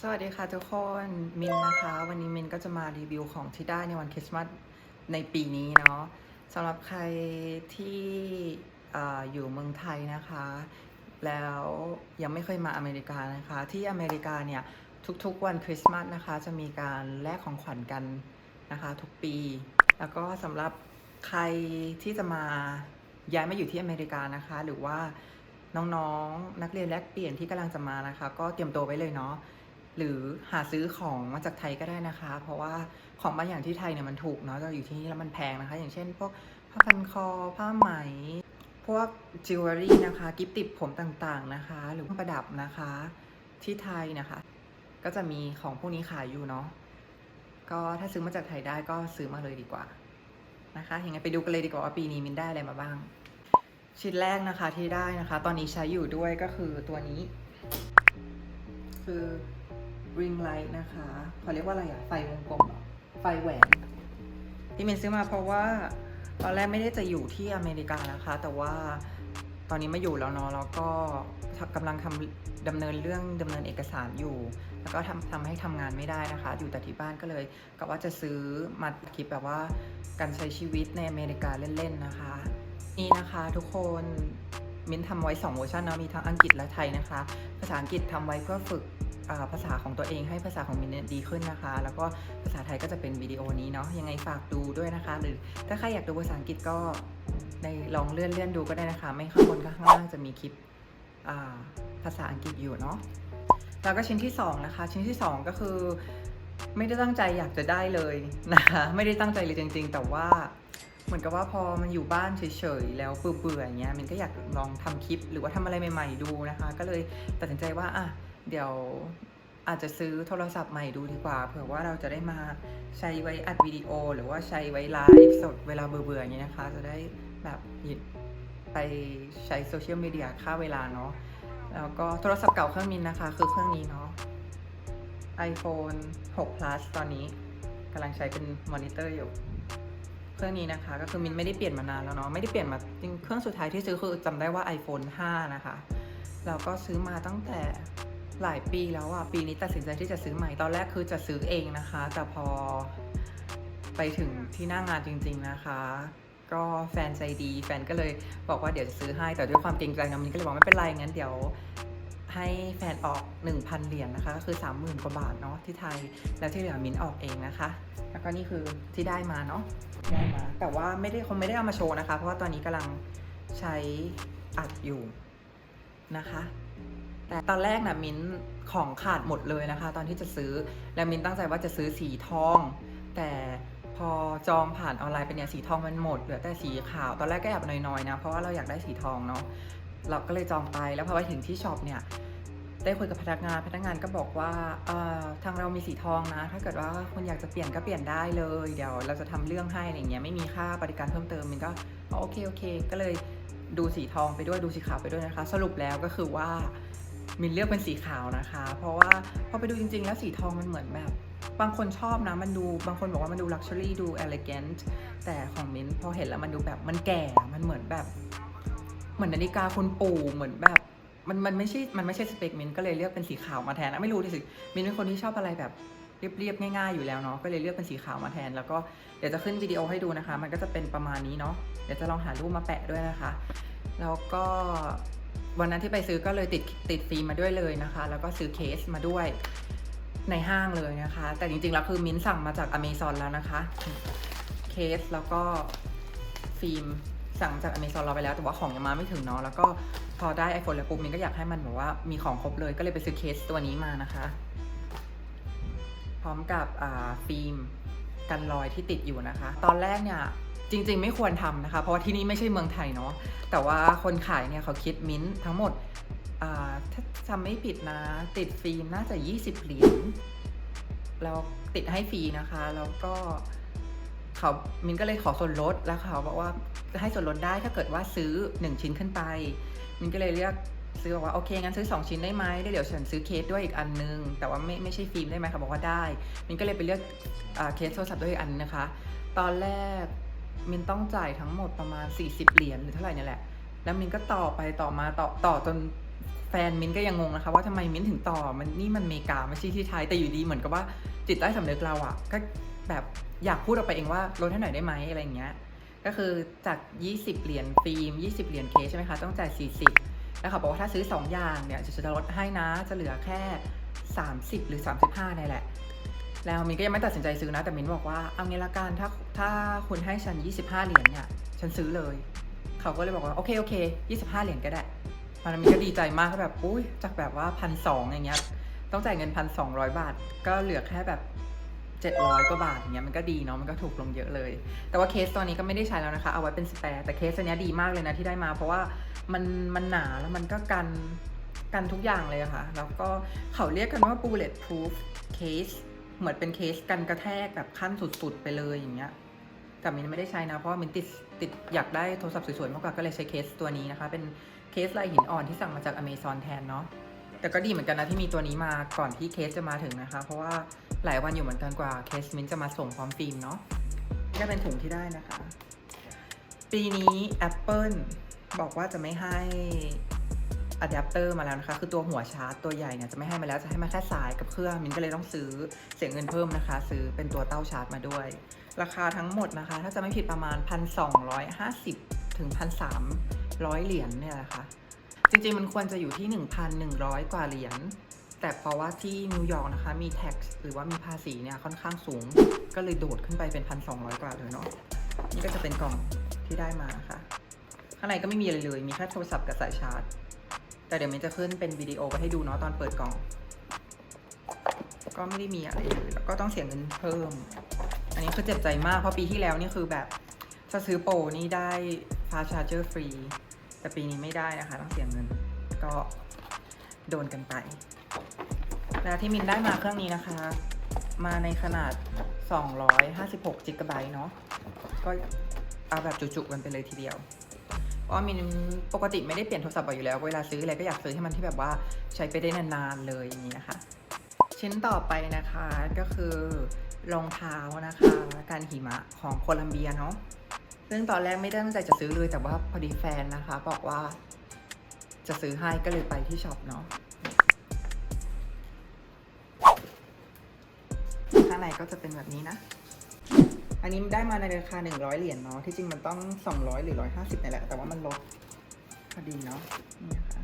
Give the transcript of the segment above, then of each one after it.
สวัสดีค่ะทุกคนมินนะคะ วันนี้มินก็จะมารีวิวของที่ได้ในวันคริสต์มาสในปีนี้เนาะสำหรับใครที่ออยู่เมืองไทยนะคะ แล้วยังไม่เคยมาอเมริกานะคะ ที่อเมริกาเนี่ยทุกๆวันคริสต์มาสนะคะ จะมีการแลกของขวัญกันนะคะทุกปี แล้วก็สำหรับใครที่จะมาย้ายมาอยู่ที่อเมริกานะคะ หรือว่าน้องๆนักเรียนแลกเปลี่ยนที่กำลังจะมานะคะ ก็เตรียมตัวไว้เลยเนาะ หรือหาซื้อของมาจากไทยก็ได้นะคะ เพราะว่าของบางอย่างที่ไทยเนี่ยมันถูกเนาะแต่อยู่ที่นี่แล้วมันแพงนะคะ อย่างเช่น พวกผ้าพันคอผ้าไหม พวกจิวเวลรี่นะคะ กิฟติดผมต่างๆนะคะ หรือประดับนะคะที่ไทยนะคะ ก็จะมีของพวกนี้ขายอยู่เนาะก็ถ้าซื้อมาจากไทยได้ก็ซื้อมาเลยดีกว่านะคะยังไงไปดูกันเลยดีกว่าว่าปีนี้มินได้อะไรมาบ้าง ชิ้นแรกนะคะที่ได้นะคะ ตอนนี้ใช้อยู่ด้วยก็คือตัวนี้ คือ ring light นะคะเขาเรียกว่าอะไรอะไฟวงกลมหรอไฟแหวนที่เมนซื้อมาเพราะว่าตอนแรกไม่ได้จะอยู่ที่อเมริกานะคะ แต่ว่าตอนนี้มาอยู่แล้วเนาะแล้วก็กำลังทำดำเนินเรื่องดำเนินเอกสารอยู่ แล้วก็ทำทำให้ทำงานไม่ได้นะคะ อยู่แต่ที่บ้านก็เลยก็ว่าจะซื้อมาคลิปแบบว่าการใช้ชีวิตในอเมริกาเล่นๆนะคะ นี่นะคะทุกคนมินทำไว้ 2 เวอร์ชันเนาะมีทั้งอังกฤษและไทยนะคะ ภาษาอังกฤษทำไว้เพื่อฝึก ภาษาของตัวเองให้ภาษาของมินเนี่ยดีขึ้นนะคะ แล้วก็ภาษาไทยก็จะเป็นวิดีโอนี้เนาะยังไงฝากดูด้วยนะคะ หรือถ้าใครอยากดูภาษาอังกฤษก็ในลองเลื่อนเลื่อนดูก็ได้นะคะ ไม่ข้างบนก็ข้างล่างจะมีคลิปภาษาอังกฤษอยู่เนาะแล้วก็ชิ้นที่สองนะคะ ชิ้นที่สองก็คือ ไม่ได้ตั้งใจอยากจะได้เลยนะคะไม่ได้ตั้งใจเลยจริง ๆ แต่ว่าเหมือนกับว่าพอมันอยู่บ้านเฉยๆแล้วเบื่อๆอย่างเงี้ยมันก็อยากลองทำคลิปหรือว่าทำอะไรใหม่ ๆ ดูนะคะ ก็เลยตัดสินใจว่าอะ เดี๋ยวอาจจะซื้อโทรศัพท์ใหม่ดูดีกว่า เผื่อว่าเราจะได้มาใช้ไว้อัดวิดีโอ หรือว่าใช้ไว้ไลฟ์สดเวลาเบื่อๆอย่างเงี้นะคะ จะได้แบบหยิบไปใช้โซเชียลมีเดียฆ่าเวลาเนาะแล้วก็โทรศัพท์เก่าเครื่องมินนะคะ คือเครื่องนี้เนาะ iPhone 6 plus ตอนนี้กำลังใช้เป็นมอนิเตอร์อยู่ เครื่องนี้นะคะก็คือมินไม่ได้เปลี่ยนมานานแล้วเนาะไม่ได้เปลี่ยนมาจริงเครื่องสุดท้ายที่ซื้อคือจำได้ว่า iPhone 5 นะคะ แล้วก็ซื้อมาตั้งแต่ หลายปีแล้วอะปีนี้ตัดสินใจที่จะซื้อใหม่ตอนแรกคือจะซื้อเองนะคะ แต่พอไปถึงที่หน้างงานจริง ๆนะคะ ก็แฟนใจดี แฟนก็เลยบอกว่าเดี๋ยวจะซื้อให้แต่ด้วยความเกรงใจนะมินก็เลยบอกไม่เป็นไรงั้นเดี๋ยวให้แฟนออก 1,000 เหรียญนะคะ ก็คือ 30,000 กว่าบาทเนาะที่ไทย แล้วที่เหลือมินออกเองนะคะ แล้วก็นี่คือที่ได้มาเนาะได้มา แต่ว่าไม่ได้คงไม่ได้เอามาโชว์นะคะ เพราะว่าตอนนี้กำลังใช้อัดอยู่นะคะ แต่ตอนแรกนะมิ้นของขาดหมดเลยนะคะ ตอนที่จะซื้อ แล้วมิ้นตั้งใจว่าจะซื้อสีทอง แต่พอจองผ่านออนไลน์ไปเนี่ยสีทองมันหมดเหลือแต่สีขาว ตอนแรกก็แอบน้อยๆนะ เพราะว่าเราอยากได้สีทองเนาะ เราก็เลยจองไป แล้วพอไปถึงที่ช็อปเนี่ย ได้คุยกับพนักงาน พนักงานก็บอกว่าเออทางเรามีสีทองนะ ถ้าเกิดว่าคุณอยากจะเปลี่ยนก็เปลี่ยนได้เลย เดี๋ยวเราจะทำเรื่องให้อะไรเงี้ย ไม่มีค่าบริการเพิ่มเติมมินก็โอเคโอเค ก็เลยดูสีทองไปด้วย ดูสีขาวไปด้วยนะคะ สรุปแล้วก็คือว่า มินเลือกเป็นสีขาวนะคะ เพราะว่าพอไปดูจริง ๆ แล้วสีทองมันเหมือนแบบ บางคนชอบนะ มันดูบางคนบอกว่ามันดูลักชัวรี่ดูเอลิแกนต์แต่ของมินพอเห็นแล้วมันดูแบบมันแก่มันเหมือนแบบ เหมือนนาฬิกาคุณปู่เหมือนแบบมันมันไม่ใช่มันไม่ใช่สเปคมินก็เลยเลือกเป็นสีขาวมาแทนนะไม่รู้ดิสิมินเป็นคนที่ชอบอะไรแบบเรียบๆง่ายๆอยู่แล้วเนาะก็เลยเลือกเป็นสีขาวมาแทน แล้วก็เดี๋ยวจะขึ้นวิดีโอให้ดูนะคะ มันก็จะเป็นประมาณนี้เนาะเดี๋ยวจะลองหารูปมาแปะด้วยนะคะ แล้วก็ วันนั้นที่ไปซื้อก็เลยติดติดฟิล์มมาด้วยเลยนะคะ แล้วก็ซื้อเคสมาด้วยในห้างเลยนะคะ แต่จริงๆแล้วคือมิ้นสั่งมาจากอเมซอนแล้วนะคะ เคสแล้วก็ฟิล์มสั่งจากอเมซอนเราไปแล้ว แต่ว่าของยังมาไม่ถึงเนาะแล้วก็พอได้ iPhone แล้วปุ๊บมิ้นก็อยากให้มันแบบว่ามีของครบเลยก็เลยไปซื้อเคสตัวนี้มานะคะ พร้อมกับฟิล์มกันรอยที่ติดอยู่นะคะ ตอนแรกเนี่ย จริง ๆ ไม่ควรทำนะคะ เพราะว่าที่นี่ไม่ใช่เมืองไทยเนาะแต่ว่าคนขายเนี่ยเขาคิดมิ้นท์ทั้งหมดถ้าจำไม่ผิดนะ ติดฟิล์มน่าจะ 20 เหรียญแล้วติดให้ฟรีนะคะ แล้วก็เขามินก็เลยขอส่วนลดแล้วเขาบอกว่าจะให้ส่วนลดได้ถ้าเกิดว่าซื้อ 1 ชิ้นขึ้นไป มินก็เลยเลือกซื้อบอกว่าโอเคงั้นซื้อ 2 ชิ้นได้ไหมได้เดี๋ยวฉันซื้อเคสด้วยอีกอันนึง แต่ว่าไม่ไม่ใช่ฟิล์มได้ไหมเขาบอกว่าได้ มินก็เลยไปเลือกอเคสโทรศัพท์ด้วยอีกอันนะคะ ตอนแรก มินต้องจ่ายทั้งหมดประมาณ 40 เหรียญหรือเท่าไหร่เนี่ยแหละ แล้วมินก็ต่อไปต่อมาต่อต่อจนแฟนมินก็ยังงงนะคะ ว่าทำไมมินถึงต่อมันนี่มันอเมริกาไม่ใช่ที่ไทยแต่อยู่ดีเหมือนกับว่าจิตใต้สำนึกเราอะก็แบบอยากพูดออกไปเองว่าลดให้หน่อยได้ไหมอะไรอย่างเงี้ยก็คือจาก 20 เหรียญฟิล์ม 20 เหรียญเคใช่ไหมคะ ต้องจ่าย 40 แล้วเขาบอกว่าถ้าซื้อ 2 อย่างเนี่ยจะจะลดให้นะ จะเหลือแค่ 30 หรือ 35นี่แหละ แล้วมินก็ยังไม่ตัดสินใจซื้อนะ แต่มินบอกว่าเอางี้ละกันถ้าถ้าคุณให้ฉัน 25 เหรียญเนี่ยฉันซื้อเลย เขาก็เลยบอกว่า โอเคโอเค 25 เหรียญก็ได้ตอนนั้นมินก็ดีใจมากก็แบบอุ้ยจากแบบว่าพันสองอย่างเงี้ยต้องจ่ายเงินพันสองร้อยบาท ก็เหลือแค่แบบเจ็ดร้อยกว่าบาทอย่างเงี้ยมันก็ดีเนาะมันก็ถูกลงเยอะเลย แต่ว่าเคสตัวนี้ก็ไม่ได้ใช้แล้วนะคะ เอาไว้เป็นสแปร์แต่เคสอันนี้ดีมากเลยนะที่ได้มา เพราะว่ามันมันหนาแล้วมันก็กันกันทุกอย่างเลยอะค่ะ แล้วก็เขาเรียกกันว่า bullet proof case เหมือนเป็นเคสกันกระแทกแบบขั้นสุด ๆ ไปเลยอย่างเงี้ยแต่มินไม่ได้ใช้นะ เพราะมินติดติดอยากได้โทรศัพท์สวยๆมากกว่าก็เลยใช้เคสตัวนี้นะคะ เป็นเคสลายหินอ่อนที่สั่งมาจากอเมซอนแทนเนาะแต่ก็ดีเหมือนกันนะที่มีตัวนี้มาก่อนที่เคสจะมาถึงนะคะ เพราะว่าหลายวันอยู่เหมือนกันกว่าเคสมินจะมาส่งพร้อมฟิล์มเนาะก็เป็นถุงที่ได้นะคะ ปีนี้ Apple บอกว่าจะไม่ให้ อะแดปเตอร์มาแล้วนะคะ คือตัวหัวชาร์จตัวใหญ่เนี่ยจะไม่ให้มาแล้ว จะให้มาแค่สายกับเครื่องมินก็เลยต้องซื้อเสียเงินเพิ่มนะคะ ซื้อเป็นตัวเต้าชาร์จมาด้วย ราคาทั้งหมดนะคะ ถ้าจะไม่ผิดประมาณ 1,250 ถึง 1,300 เหรียญเนี่ยแหละค่ะจริงๆมันควรจะอยู่ที่ 1,100 กว่าเหรียญแต่เพราะว่าที่นิวยอร์กนะคะ มี tax หรือว่ามีภาษีเนี่ยค่อนข้างสูง ก็เลยโดดขึ้นไปเป็น 1,200 กว่าเลยเนาะนี่ก็จะเป็นกล่องที่ได้มานะคะข้างในก็ไม่มีอะไรเลย มีแค่โทรศัพท์กับสายชาร์จ แต่เดี๋ยวมันจะขึ้นเป็นวิดีโอไว้ให้ดูเนาะตอนเปิดกล่อง ก็ไม่ได้มีอะไรเลยแล้วก็ต้องเสียเงินเพิ่ม อันนี้คือเจ็บใจมากเพราะปีที่แล้วนี่คือแบบถ้าซื้อโปรนี่ได้ฟาชาร์เจอร์ฟรี แต่ปีนี้ไม่ได้นะคะ ต้องเสียเงิน ก็โดนกันไป แล้วที่มินได้มาเครื่องนี้นะคะ มาในขนาด 256จิกะไบต์เนาะก็เอาแบบจุๆกันไปเลยทีเดียว เพราะว่ามินปกติไม่ได้เปลี่ยนโทรศัพท์บ่อยอยู่แล้ว เวลาซื้ออะไรก็อยากซื้อให้มันที่แบบว่าใช้ไปได้นานๆเลยอย่างนี้นะคะ ชิ้นต่อไปนะคะก็คือรองเท้านะคะ การหิมะของโคลัมเบียเนาะซึ่งตอนแรกไม่ได้ตั้งใจจะซื้อเลยแต่ว่าพอดีแฟนนะคะ บอกว่าจะซื้อให้ก็เลยไปที่ช็อปเนาะข้างในก็จะเป็นแบบนี้นะ อันนี้ได้มาในราคา 100 เหรียญเนาะ ที่จริงมันต้อง 200 หรือ 150นี่แหละ แต่ว่ามันลดพอดีเนาะ นี่นะคะ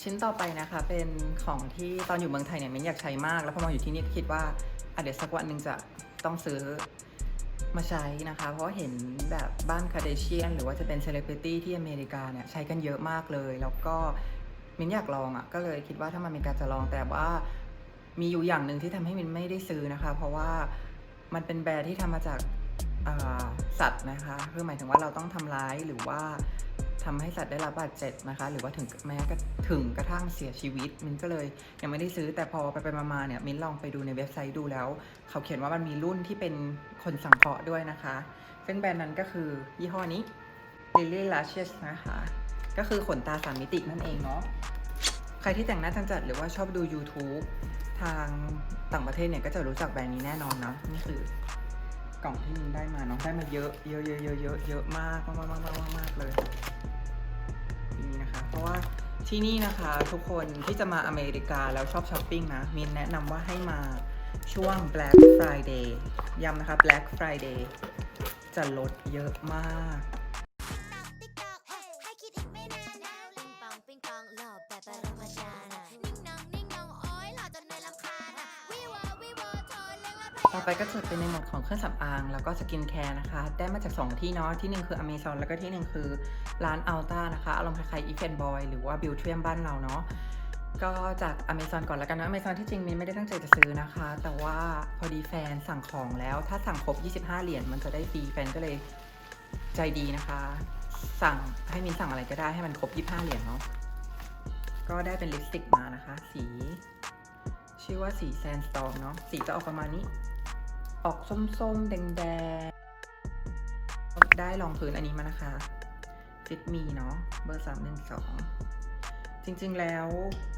ชิ้นต่อไปนะคะเป็นของที่ตอนอยู่เมืองไทยเนี่ยมินอยากใช้มาก แล้วพอมาอยู่ที่นี่คิดว่าอะเดี๋ยวสักวันหนึ่งจะต้องซื้อมาใช้นะคะ เพราะเห็นแบบบ้านคาเดเชียน หรือว่าจะเป็นเซเลบริตี้ที่อเมริกาเนี่ยใช้กันเยอะมากเลย แล้วก็มินอยากลองอะ่ะก็เลยคิดว่าถ้ามาอเมริกาจะลองแต่ว่า มีอยู่อย่างหนึ่งที่ทำให้มินไม่ได้ซื้อนะคะ เพราะว่ามันเป็นแบรนด์ที่ทำมาจากสัตว์นะคะคือหมายถึงว่าเราต้องทำร้ายหรือว่าทำให้สัตว์ได้รับบาดเจ็บนะคะ หรือว่าถึงแม้กระถึงกระทั่งเสียชีวิต มินก็เลยยังไม่ได้ซื้อแต่พอไปไปมาเนี่ยมินลองไปดูในเว็บไซต์ดูแล้ว เขาเขียนว่ามันมีรุ่นที่เป็นคนสังเคราะห์ด้วยนะคะ ซึ่งแบรนด์นั้นก็คือยี่ห้อนี้ Lily Lashes นะคะ ก็คือขนตาสามมิตินั่นเองเนาะ ใครที่แต่งหน้าจังจัดหรือว่าชอบดู YouTube ทางต่างประเทศเนี่ยก็จะรู้จักแบรนด์นี้แน่นอนเนาะนี่คือกล่องที่มินได้มาเนาะได้มาเยอะเยอะเยอะเยอะเยอะเยอะมากมากมากมากมากมากเลยนี่นะคะ เพราะว่าที่นี่นะคะทุกคนที่จะมาอเมริกาแล้วชอบช้อปปิ้งนะมินแนะนำว่าให้มาช่วง Black Friday ย้ำนะคะ Black Friday จะลดเยอะมาก ต่อไปก็จะเป็นในหมวดของเครื่องสำอาง แล้วก็สกินแคร์นะคะ ได้มาจาก 2 ที่เนาะ ที่หนึ่งคือ Amazon แล้วก็ที่หนึ่งคือร้านอัลต้านะคะ อารมณ์คล้ายๆ e f e n Boy หรือว่า Beautrium บ้านเราเนาะ ก็จาก Amazon ก่อนแล้วกันนะ Amazon ที่จริงมินไม่ได้ตั้งใจจะซื้อนะคะ แต่ว่าพอดีแฟนสั่งของแล้ว ถ้าสั่งครบ 25 เหรียญมันจะได้ฟรี แฟนก็เลยใจดีนะคะ สั่งให้มินสั่งอะไรก็ได้ให้มันครบ 25 เหรียญเนาะ ก็ได้เป็นลิปสติกมานะคะ สี ชื่อว่าสีแซนสตอมเนาะสีจะออกประมาณนี้ ออกส้มๆ แดงๆ ได้รองพื้นอันนี้มานะคะฟิตมีเนาะเบอร์สามหนึ่งสองจริงๆแล้ว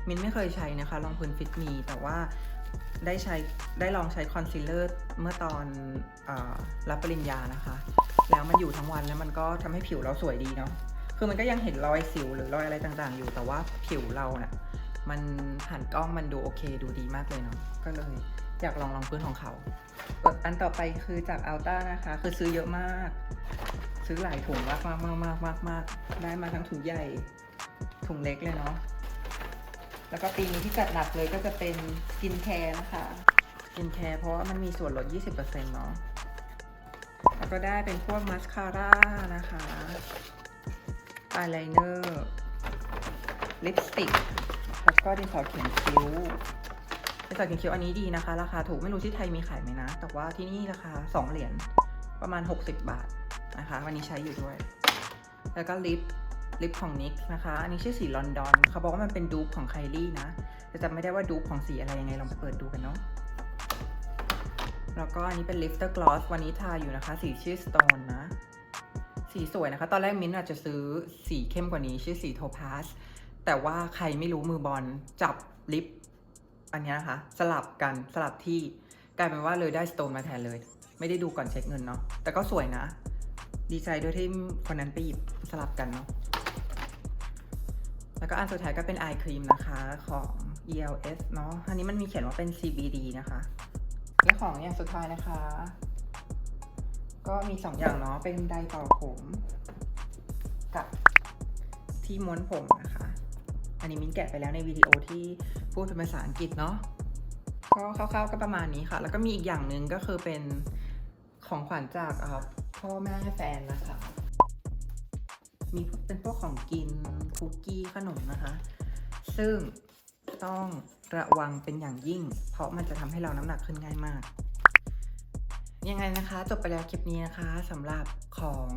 มินไม่เคยใช้นะคะรองพื้นฟิตมีแต่ว่าได้ใช้ได้ลองใช้คอนซีลเลอร์เมื่อตอนอรับปริญญานะคะ แล้วมันอยู่ทั้งวันแล้วมันก็ทำให้ผิวเราสวยดีเนาะคือมันก็ยังเห็นรอยสิวหรือรอยอะไรต่างๆ อยู่แต่ว่าผิวเราเนะ่ะ มันผ่านกล้องมันดูโอเคดูดีมากเลยเนาะก็เลยอยากลองลองพื้นของเขาอันต่อไปคือจากอัลต้านะคะ คือซื้อเยอะมาก ซื้อหลายถุงมากมากมากมากมากมากได้มาทั้งถุงใหญ่ถุงเล็กเลยเนาะแล้วก็ปีนี้ที่จัดหนักเลยก็จะเป็นสกินแคร์นะคะสกินแคร์เพราะว่ามันมีส่วนลด 20%เนาะแล้วก็ได้เป็นพวกมาสคาร่านะคะอายไลเนอร์ลิปสติก ก็ดินสอเขียนคิ้วดินสอเขียนคิ้วอันนี้ดีนะคะ ราคาถูกไม่รู้ที่ไทยมีขายไหมนะ แต่ว่าที่นี่ราคา 2 เหรียญประมาณ 60 บาทนะคะ วันนี้ใช้อยู่ด้วย แล้วก็ลิปลิปของ NYX นะคะ อันนี้ชื่อสีลอนดอน เขาบอกว่ามันเป็นดูปของไคลี่นะแต่จำไม่ได้ว่าดูปของสีอะไรยังไงลองไปเปิดดูกันเนาะแล้วก็อันนี้เป็นลิฟเตอร์กลอสวันนี้ทาอยู่นะคะ สีชื่อ Stone นะ สีสวยนะคะ ตอนแรกมิ้นอาจจะซื้อสีเข้มกว่านี้ชื่อสีโทพาส แต่ว่าใครไม่รู้มือบอลจับลิปอันนี้นะคะ สลับกันสลับที่กลายเป็นว่าเลยได้ Stone มาแทนเลย ไม่ได้ดูก่อนเช็คเงินเนาะแต่ก็สวยนะ ดีใจด้วยที่คนนั้นไปหยิบสลับกันเนาะแล้วก็อันสุดท้ายก็เป็นไอครีมนะคะของ ELS เนาะอันนี้มันมีเขียนว่าเป็น CBD นะคะและของอย่างสุดท้ายนะคะ ก็มีสองอย่างเนาะเป็นไดร์เป่าผม กับที่ม้วนผมนะคะ อันนี้มิ้นแกะไปแล้วในวิดีโอที่พูดเป็นภาษาอังกฤษเนาะก็คร่าวๆก็ประมาณนี้ค่ะ แล้วก็มีอีกอย่างหนึ่งก็คือเป็นของขวัญจากพ่อแม่แฟนนะคะ มีเป็นพวกของกินคุกกี้ขนมนะคะ ซึ่งต้องระวังเป็นอย่างยิ่ง เพราะมันจะทำให้เราน้ำหนักขึ้นง่ายมาก ยังไงนะคะ จบไปแล้วคลิปนี้นะคะสำหรับของ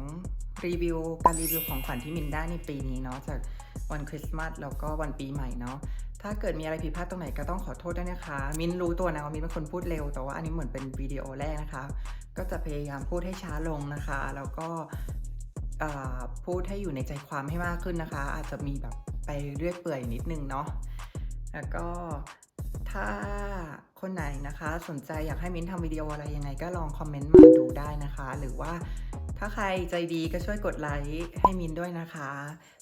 รีวิวการรีวิวของขวัญที่มินได้ในปีนี้เนาะจาก วันคริสต์มาสแล้วก็วันปีใหม่เนาะถ้าเกิดมีอะไรผิดพลาดตรงไหนก็ต้องขอโทษด้วยนะคะ มินรู้ตัวนะว่ามินเป็นคนพูดเร็ว แต่ว่าอันนี้เหมือนเป็นวิดีโอแรกนะคะ ก็จะพยายามพูดให้ช้าลงนะคะ แล้วก็พูดให้อยู่ในใจความให้มากขึ้นนะคะ อาจจะมีแบบไปเรื่อยเปื่อยนิดนึงเนาะแล้วก็ถ้าคนไหนนะคะ สนใจอยากให้มิ้นทำวิดีโออะไรยังไงก็ลองคอมเมนต์มาดูได้นะคะ หรือว่า ถ้าใครใจดีก็ช่วยกดไลค์ให้มินด้วยนะคะ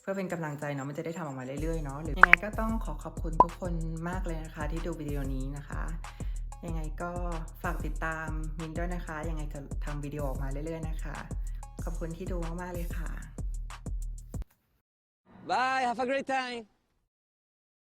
เพื่อเป็นกำลังใจเนาะมันจะได้ทำออกมาเรื่อยๆเนาะหรือยังไงก็ต้องขอขอบคุณทุกคนมากเลยนะคะ ที่ดูวิดีโอนี้นะคะ ยังไงก็ฝากติดตามมินด้วยนะคะ ยังไงจะทำวิดีโอออกมาเรื่อยๆนะคะ ขอบคุณที่ดูมากๆเลยค่ะ Bye, have a great time.